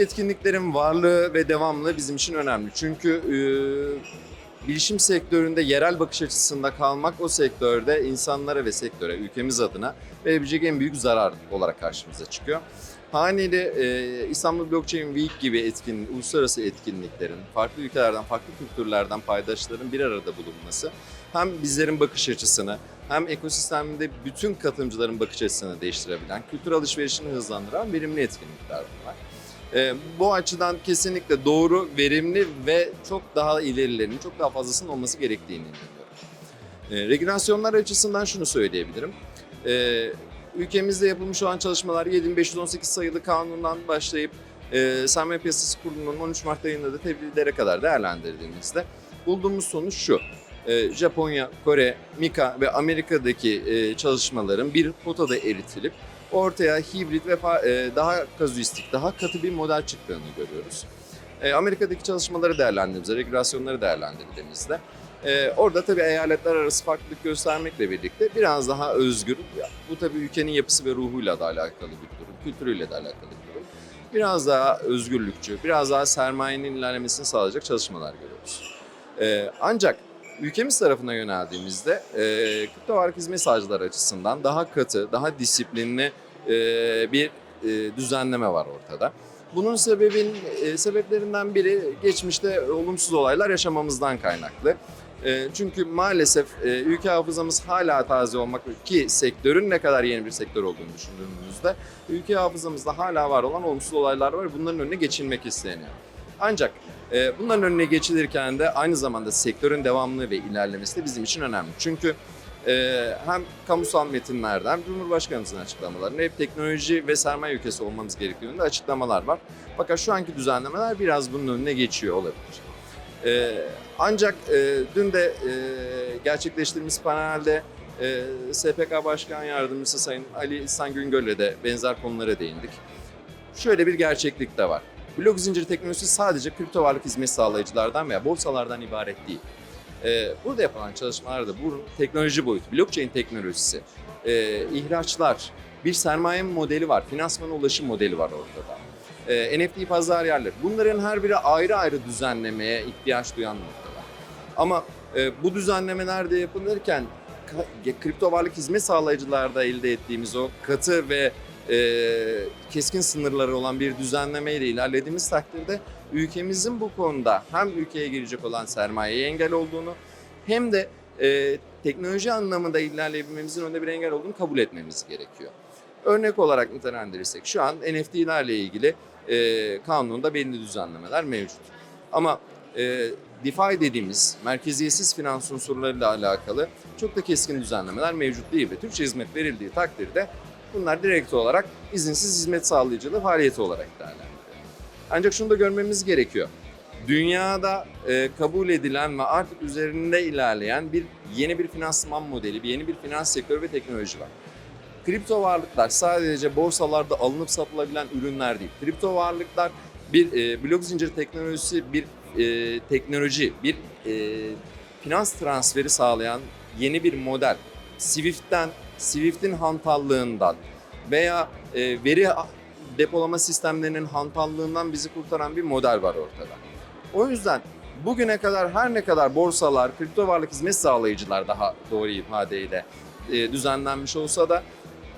etkinliklerin varlığı ve devamlılığı bizim için önemli. Çünkü e, bilişim sektöründe yerel bakış açısında kalmak o sektörde insanlara ve sektöre, ülkemiz adına verebilecek en büyük zarar olarak karşımıza çıkıyor. Haliyle e, İstanbul Blockchain Week gibi etkin, uluslararası etkinliklerin, farklı ülkelerden, farklı kültürlerden paydaşların bir arada bulunması hem bizlerin bakış açısını hem ekosistemde bütün katılımcıların bakış açısını değiştirebilen, kültür alışverişini hızlandıran verimli etkinlikler bunlar. E, bu açıdan kesinlikle doğru, verimli ve çok daha ilerilerinin, çok daha fazlasının olması gerektiğini inanıyorum. E, regülasyonlar açısından şunu söyleyebilirim. E, ülkemizde yapılmış olan çalışmalar 7518 sayılı kanundan başlayıp e, Sermaye Piyasası Kurulu'nun 13 Mart'ta yayınladığı tebliğlere kadar değerlendirdiğimizde bulduğumuz sonuç şu. Japonya, Kore, Mika ve Amerika'daki e, çalışmaların bir potada eritilip ortaya hibrit ve e, daha kazuistik, daha katı bir model çıktığını görüyoruz. E, Amerika'daki çalışmaları değerlendirdiğimizde, regülasyonları değerlendirdiğimizde e, orada tabii eyaletler arası farklılık göstermekle birlikte biraz daha özgür, bu tabii ülkenin yapısı ve ruhuyla da alakalı bir durum, kültürüyle de alakalı bir durum. Biraz daha özgürlükçü, biraz daha sermayenin ilerlemesini sağlayacak çalışmalar görüyoruz. Ancak ülkemiz tarafına yöneldiğimizde e, kripto hizmet sağlayıcıları açısından daha katı, daha disiplinli e, bir e, düzenleme var ortada. Bunun sebebin e, sebeplerinden biri geçmişte olumsuz olaylar yaşamamızdan kaynaklı. E, çünkü maalesef e, ülke hafızamız hala taze olmak ki sektörün ne kadar yeni bir sektör olduğunu düşündüğümüzde ülke hafızamızda hala var olan olumsuz olaylar var. Bunların önüne geçilmek isteniyor. Ancak e, bunların önüne geçilirken de aynı zamanda sektörün devamlılığı ve ilerlemesi de bizim için önemli. Çünkü e, hem kamusal metinlerden Cumhurbaşkanımızın açıklamalarında hep teknoloji ve sermaye ülkesi olmamız gerektiği yönünde açıklamalar var. Fakat şu anki düzenlemeler biraz bunun önüne geçiyor olabilir. E, ancak e, dün de e, gerçekleştirdiğimiz panelde e, SPK Başkan Yardımcısı Sayın Ali İhsan Güngör'le de benzer konulara değindik. Şöyle bir gerçeklik de var. Blok zinciri teknolojisi sadece kripto varlık hizmet sağlayıcılardan veya borsalardan ibaret değil. Ee, burada yapılan çalışmalarda bu teknoloji boyutu, blockchain teknolojisi, e, ihraçlar, bir sermaye modeli var, finansman ulaşım modeli var ortada. E, NFT pazar yerleri. Bunların her biri ayrı ayrı düzenlemeye ihtiyaç duyan noktalar. Ama e, bu düzenlemeler de yapılırken kripto varlık hizmet sağlayıcılarda elde ettiğimiz o katı ve keskin sınırları olan bir düzenlemeyle ilerlediğimiz takdirde ülkemizin bu konuda hem ülkeye girecek olan sermayeye engel olduğunu hem de e, teknoloji anlamında ilerleyebilmemizin önünde bir engel olduğunu kabul etmemiz gerekiyor. Örnek olarak nitelendirirsek şu an NFT'lerle ilgili e, kanunda belli düzenlemeler mevcut. Ama e, DeFi dediğimiz merkeziyetsiz finans unsurlarıyla alakalı çok da keskin düzenlemeler mevcut değil ve Türkçe hizmet verildiği takdirde bunlar direkt olarak izinsiz hizmet sağlayıcılığı faaliyeti olarak değerlendirilir. Ancak şunu da görmemiz gerekiyor. Dünyada e, kabul edilen ve artık üzerinde ilerleyen bir yeni bir finansman modeli, bir yeni bir finans sektörü ve teknoloji var. Kripto varlıklar sadece borsalarda alınıp satılabilen ürünler değil. Kripto varlıklar bir e, blok zincir teknolojisi, bir e, teknoloji, bir e, finans transferi sağlayan yeni bir model. Swift'ten, Swift'in hantallığından veya e, veri depolama sistemlerinin hantallığından bizi kurtaran bir model var ortada. O yüzden bugüne kadar her ne kadar borsalar, kripto varlık hizmet sağlayıcılar daha doğru ifadeyle e, düzenlenmiş olsa da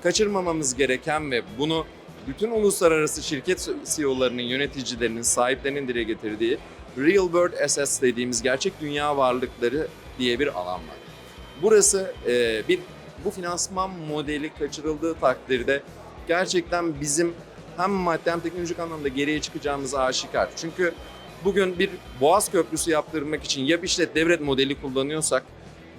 kaçırmamamız gereken ve bunu bütün uluslararası şirket CEO'larının, yöneticilerinin, sahiplerinin dile getirdiği Real World Assets dediğimiz gerçek dünya varlıkları diye bir alan var. Burası e, bir bu finansman modeli kaçırıldığı takdirde gerçekten bizim hem maddi hem teknolojik anlamda geriye çıkacağımız aşikar. Çünkü bugün bir Boğaz Köprüsü yaptırmak için yap işlet devret modeli kullanıyorsak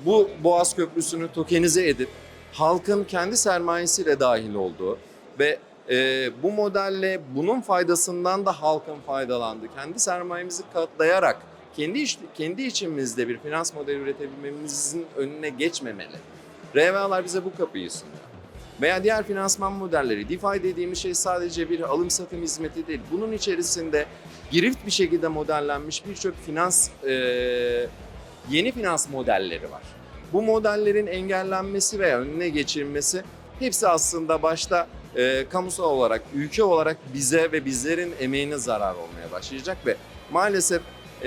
bu Boğaz Köprüsü'nü tokenize edip halkın kendi sermayesiyle dahil olduğu ve e, bu modelle bunun faydasından da halkın faydalandığı, kendi sermayemizi katlayarak kendi iş, kendi içimizde bir finans modeli üretebilmemizin önüne geçmemeli. RVA'lar bize bu kapıyı sunuyor. Veya diğer finansman modelleri, DeFi dediğimiz şey sadece bir alım satım hizmeti değil. Bunun içerisinde girift bir şekilde modellenmiş birçok finans, e, yeni finans modelleri var. Bu modellerin engellenmesi veya önüne geçirilmesi hepsi aslında başta e, kamusal olarak, ülke olarak bize ve bizlerin emeğine zarar olmaya başlayacak ve maalesef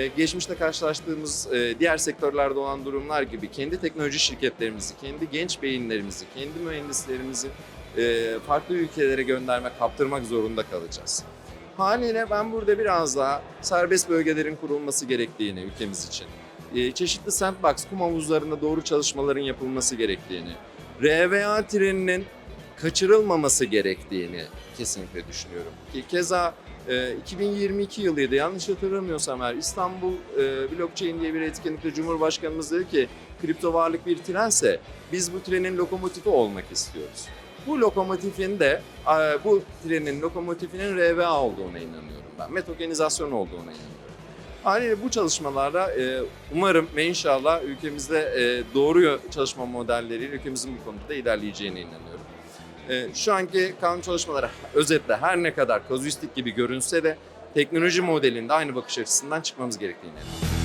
geçmişte karşılaştığımız e, diğer sektörlerde olan durumlar gibi kendi teknoloji şirketlerimizi, kendi genç beyinlerimizi, kendi mühendislerimizi e, farklı ülkelere göndermek, kaptırmak zorunda kalacağız. Haliyle ben burada biraz daha serbest bölgelerin kurulması gerektiğini ülkemiz için, e, çeşitli sandbox, kum havuzlarında doğru çalışmaların yapılması gerektiğini, RVA treninin kaçırılmaması gerektiğini kesinlikle düşünüyorum. Ki keza e, 2022 yılıydı yanlış hatırlamıyorsam eğer İstanbul e, Blockchain diye bir etkinlikte Cumhurbaşkanımız dedi ki kripto varlık bir trense biz bu trenin lokomotifi olmak istiyoruz. Bu lokomotifin de e, bu trenin lokomotifinin RVA olduğuna inanıyorum ben. Metogenizasyon olduğuna inanıyorum. Haliyle bu çalışmalarda e, umarım ve inşallah ülkemizde e, doğru çalışma modelleriyle ülkemizin bu konuda ilerleyeceğine inanıyorum. E, şu anki kanun çalışmaları özetle her ne kadar kazuistik gibi görünse de teknoloji modelinde aynı bakış açısından çıkmamız gerektiğini.